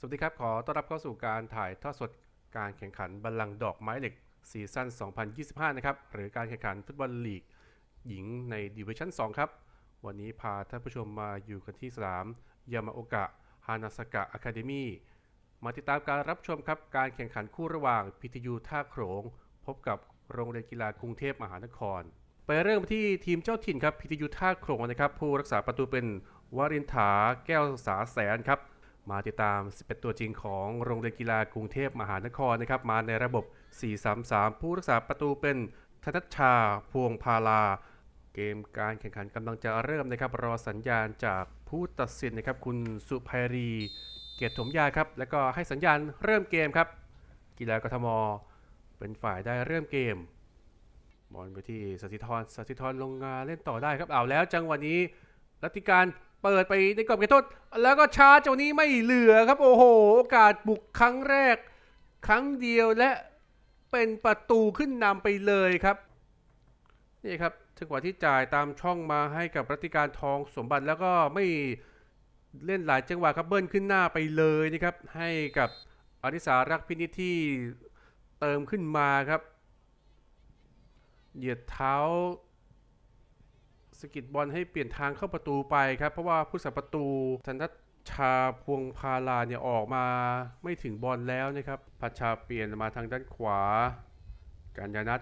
สวัสดีครับ ขอต้อนรับเข้าสู่การถ่ายทอดสดการแข่งขันบัลลังดอกไม้เหล็กซีซั่น 2025 นะครับ หรือการแข่งขันฟุตบอลลีก หญิงในดิวิชั่น 2 ครับ วันนี้พาท่านผู้ชมมาอยู่กันที่สนามยามาโอกะฮานาสกะอะคาเดมีมาติดตามการรับชมครับการแข่งขันคู่ระหว่างพิทยูท่าโขลงพบกับโรงเรียนกีฬากรุงเทพมหานคร ไปเริ่มที่ทีมเจ้าถิ่นครับพิทยุท่าโขลงนะครับผู้รักษาประตูเป็นวารินถาแก้วสาแสนครับ มาติดตาม 11 ตัวจริงของโรงเรียนกีฬากรุงเทพมหานครนะครับ มาในระบบ 4-3-3 ผู้รักษาประตูเป็นธนัชชา พวงพาลา เกมการแข่งขันกำลังจะเริ่มนะครับ รอสัญญาณจากผู้ตัดสินนะครับ คุณสุภัยรี เกียรติถมยาครับ แล้วก็ให้สัญญาณเริ่มเกมครับ กีฬากทม เป็นฝ่ายได้เริ่มเกม บอลไปที่สถิธรสถิธรลงมาเล่นต่อได้ครับเอาแล้วจังหวะนี้รัติการ เปิดไปในกรอบเขตโทษ แล้วก็ชาร์จเจังหวะนี้ไม่เหลือครับ โอ้โห โอกาสบุกครั้งแรก ครั้งเดียวและเป็นประตูขึ้นนำไปเลยครับ นี่ครับจังหวะที่จ่ายตามช่องมาให้กับรัติการทองสมบัติแล้วก็ไม่เล่นหลายจังหวะครับเบิ้ลขึ้นหน้าไปเลยนะครับ ให้กับอริสารักพินิจที่เติมขึ้นมาครับ เหยียดเท้า สกิดบอลให้เปลี่ยนทางเข้าประตูไปครับ เพราะว่าผู้สับประตูธนัชชาพวงพาลาเนี่ยออกมาไม่ถึงบอลแล้วนะครับพัชชาเปลี่ยนมาทางด้านขวากัญญานัท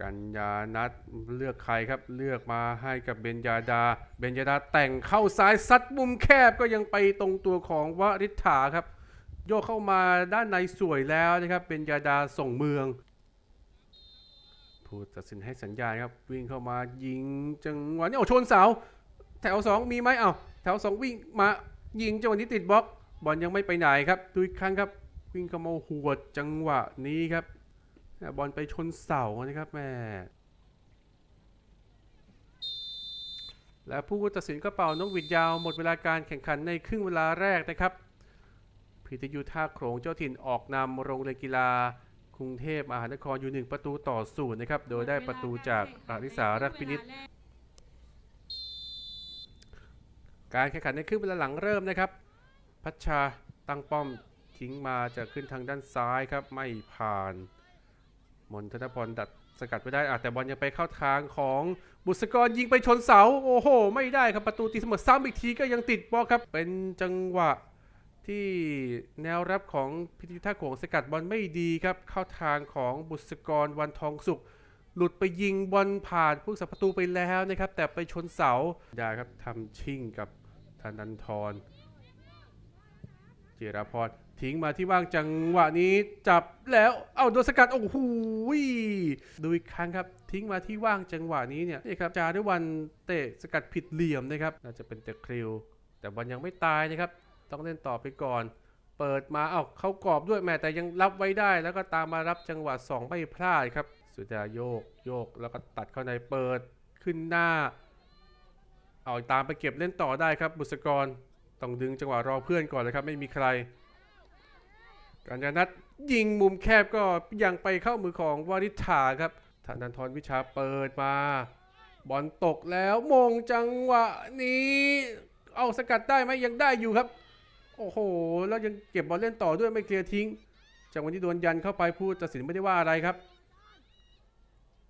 กัญญานัทเลือกใครครับเลือกมาให้กับเบญญาดา เบญญาดาแต่งเข้าซ้ายซัดมุมแคบก็ยังไปตรงตัวของวริษฐาครับ โยกเข้ามาด้านในสวยแล้วนะครับเบญญาดาส่งเมือง ผู้ตัดสินให้สัญญาณครับ วิ่งเข้ามายิงจังหวะนี้โอ้ชนเสา แถว 2 มีไหมเอ้าแถว 2 วิ่งมายิงจังหวะนี้ติดบล็อกบอลยังไม่ไปไหนครับดูอีกครั้งครับ วิ่งเข้ามาหัวดจังหวะนี้ครับบอลไปชนเสานะครับแม่และผู้ตัดสินก็เป่านกหวิดยาวหมดเวลาการแข่งขันในครึ่งเวลาแรกนะครับพิทยุท่าโขงเจ้าถิ่นออกนำโรงเรียนกีฬา รุงเทพมหานครอยู่หนึ่งประตูต่อศูนย์นะครับ โดยได้ประตูจากอาริสารักพินิษการแข่งขันในครึ่งเวลาหลังเริ่มนะครับ พัชชาตั้งป้อมทิ้งมาจะขึ้นทางด้านซ้ายครับ ไม่ผ่าน มนทนพรดัดสกัดไม่ได้แต่บอลยังไปเข้าทางของบุษกรยิงไปชนเสา โอ้โห ไม่ได้ครับประตูตีเสมอซ้ำอีกทีก็ยังติดบอลครับ เป็นจังหวะ ที่แนวรับของพิธิท่าโขงสกัดบอลไม่ดีครับ เข้าทางของบุษกรวันทองสุข หลุดไปยิงบอลผ่านผู้สับประตูไปแล้วนะครับ แต่ไปชนเสาด้ครับทำชิ่งกับธนันทรจิรพรทิ้งมาที่ว่างจังหวะนี้จับแล้วเอาโดนสกัดโอ้โหดูอีกครั้งครับ ทิ้งมาที่ว่างจังหวะนี้เนี่ยนี่ครับจารุวันเตะสกัดผิดเหลี่ยมนะครับ น่าจะเป็นเตะคริว แต่บอลยังไม่ตายนะครับ ต้องเล่นต่อไปก่อน เปิดมาเอาเขากรอบด้วยแม่แต่ยังรับไว้ได้ แล้วก็ตามมารับจังหวะสองไม่พลาดครับ สุดาโยกโยกแล้วก็ตัดเข้าในเปิดขึ้นหน้า เอาตามไปเก็บเล่นต่อได้ครับ บุษกรต้องดึงจังหวะรอเพื่อนก่อนเลยครับ ไม่มีใครกัญญานัทยิงมุมแคบก็ยังไปเข้ามือของวาริธาครับธนันทรวิชาเปิดมาบอลตกแล้วมงจังหวะนี้ เอาสกัดได้ไหมยังได้อยู่ครับ โอ้โห แล้วยังเก็บบอลเล่นต่อด้วยไม่เคลียร์ทิ้งจังหวะนี้โดนยันเข้าไปผู้ตัดสินไม่ได้ว่าอะไรครับ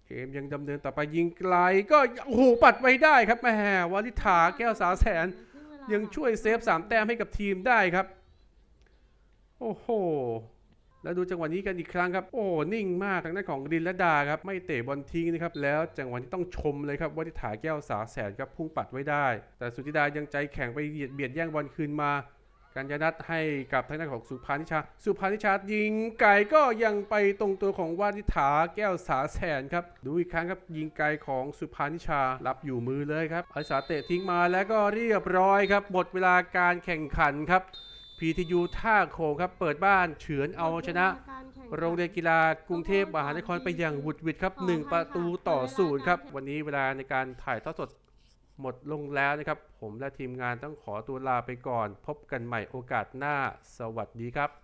เกมยังดำเนินต่อไปยิงไกลก็โอ้โหปัดไว้ได้ครับแหมวาริธาแก้วสาแสน ยังช่วยเซฟสามแต้มให้กับทีมได้ครับ โอ้โหแล้วดูจังหวะนี้กันอีกครั้งครับ โอ้นิ่งมากทางด้านของดินและดาครับ ไม่เตะบอลทิ้งนะครับ แล้วจังหวะนี้ต้องชมเลยครับว่าที่ถาแก้วสาแสนครับพุ่งปัดไว้ได้ แต่สุธิดายังใจแข็งไปเบียดแย่งบอลคืนมา การยนัดให้กับทางด้านของสุภานิชา สุภานิชายิงไก่ก็ยังไปตรงตัวของวานิถาแก้วสาแสนครับ ดูอีกครั้งครับยิงไกลของสุภานิชารับอยู่มือเลยครับอริสาเตะทิ้งมาแล้วก็เรียบร้อยครับ หมดเวลาการแข่งขันครับ PTU ท่าโขงครับ เปิดบ้านเฉือนเอาชนะ โรงเรียนกีฬากรุงเทพมหานครไปอย่างหวุดหวิดครับ 1 ประตูต่อศูนย์ครับ วันนี้เวลาในการถ่ายทอดสด หมดลงแล้วนะครับ ผมและทีมงานต้องขอตัวลาไปก่อน พบกันใหม่โอกาสหน้า สวัสดีครับ